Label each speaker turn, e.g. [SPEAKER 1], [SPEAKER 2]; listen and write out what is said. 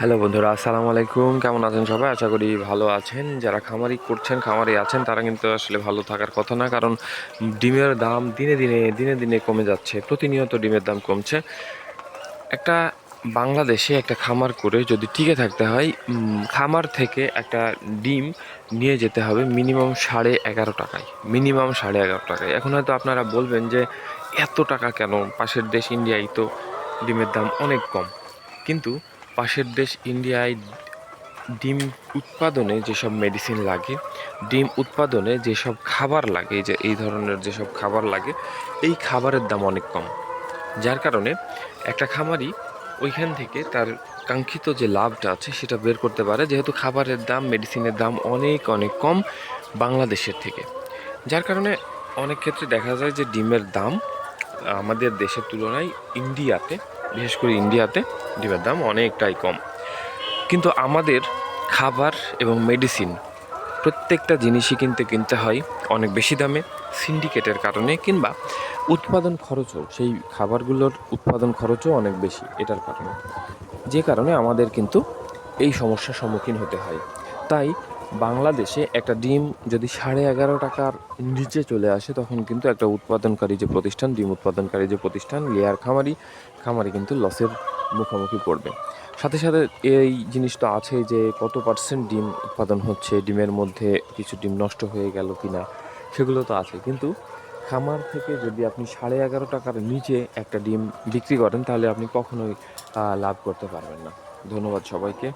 [SPEAKER 1] Hello বন্ধুরা, আসসালামু আলাইকুম। কেমন আছেন সবাই? আশা করি ভালো আছেন। যারা খামারি করছেন, খামারি আছেন, তারা কিন্তু আসলে ভালো থাকার কথা না, কারণ ডিমের দাম দিনে দিনে দিনে দিনে কমে যাচ্ছে। প্রতিনিয়ত ডিমের দাম কমছে। একটা বাংলাদেশে একটা খামার করে যদি টিকে থাকতে হয় খামার থেকে একটা ডিম নিয়ে যেতে হবে মিনিমাম সাড়ে এগারো টাকায়। মিনিমাম সাড়ে এগারো টাকায়। এখন হয়তো আপনারা বলবেন যে, এত টাকা কেন? পাশের দেশ ইন্ডিয়ায় তো ডিমের দাম অনেক কম। কিন্তু পাশের দেশ ইন্ডিয়ায় ডিম উৎপাদনে যেসব মেডিসিন লাগে, ডিম উৎপাদনে যেসব খাবার লাগে যে এই ধরনের যেসব খাবার লাগে, এই খাবারের দাম অনেক কম। যার কারণে একটা খামারি ওইখান থেকে তার কাঙ্ক্ষিত যে লাভটা আছে সেটা বের করতে পারে, যেহেতু খাবারের দাম মেডিসিনের দাম অনেক অনেক কম বাংলাদেশের থেকে। যার কারণে অনেক ক্ষেত্রে দেখা যায় যে ডিমের দাম আমাদের দেশের তুলনায় ইন্ডিয়াতে বিশেষ করে ইন্ডিয়াতে ডিমের দাম অনেকটাই কম। কিন্তু আমাদের খাবার এবং মেডিসিন প্রত্যেকটা জিনিসই কিনতে কিনতে হয় অনেক বেশি দামে সিন্ডিকেটের কারণে কিংবা উৎপাদন খরচও, সেই খাবারগুলোর উৎপাদন খরচও অনেক বেশি এটার কারণে। যে কারণে আমাদের কিন্তু এই সমস্যার সম্মুখীন হতে হয়। তাই বাংলাদেশে একটা ডিম যদি সাড়ে এগারো টাকার নিচে চলে আসে, তখন কিন্তু একটা উৎপাদনকারী যে প্রতিষ্ঠান, ডিম উৎপাদনকারী যে প্রতিষ্ঠান, লেয়ার খামারি খামারি কিন্তু লসের মুখোমুখি পড়বে। সাথে সাথে এই জিনিসটা আছে যে কত পার্সেন্ট ডিম উৎপাদন হচ্ছে, ডিমের মধ্যে কিছু ডিম নষ্ট হয়ে গেল কি না সেগুলো তো আছে কিন্তু খামার থেকে যদি আপনি সাড়ে এগারো টাকার নিচে একটা ডিম বিক্রি করেন, তাহলে আপনি কখনোই লাভ করতে পারবেন না। ধন্যবাদ সবাইকে।